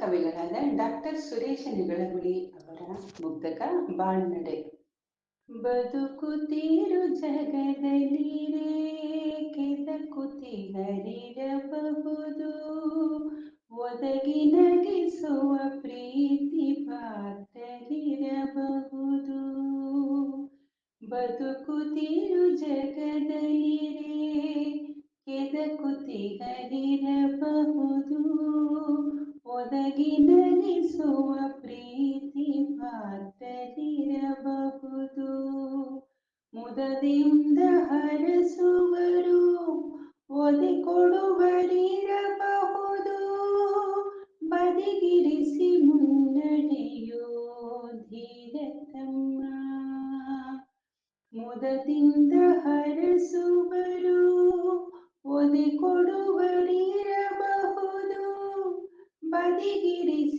ಕವಿಗಳಾದ doctor Suresh ನಿಗಳಗುಳಿ ಅವರ ಮುಗ್ಧಕ ಬಾಳ್ನಡೆ. ಬದುಕುತ್ತೀರು ಜಗದಲ್ಲಿ ಕೆದಕುತಿ ಒದಗಿ ನಗಿಸುವ ಪ್ರೀತಿ ಪಾತ್ರರಿರಬಹುದು. ಬದುಕುತ್ತೀರು ಜಗದಲ್ಲಿ ಕೆದಕುತಿ ಹರಿರಬಹುದು ಒದಗಿ ನಗಿಸುವ ಪ್ರೀತಿ ಪಾತ್ರರಿರಬಹುದು ಮುದದಿಂದ ಹರಸುವರು ಒದಿಕೊಡುವರಿರಬಹುದು ಬದಿಗಿರಿಸಿ ಮುನ್ನಡೆಯೋ ಧೀರತಮ್ಮ. ಮುದದಿಂದ ಹರಸುವರು ಒದಿಕೊಡುವರಿರಬಹುದು गिरी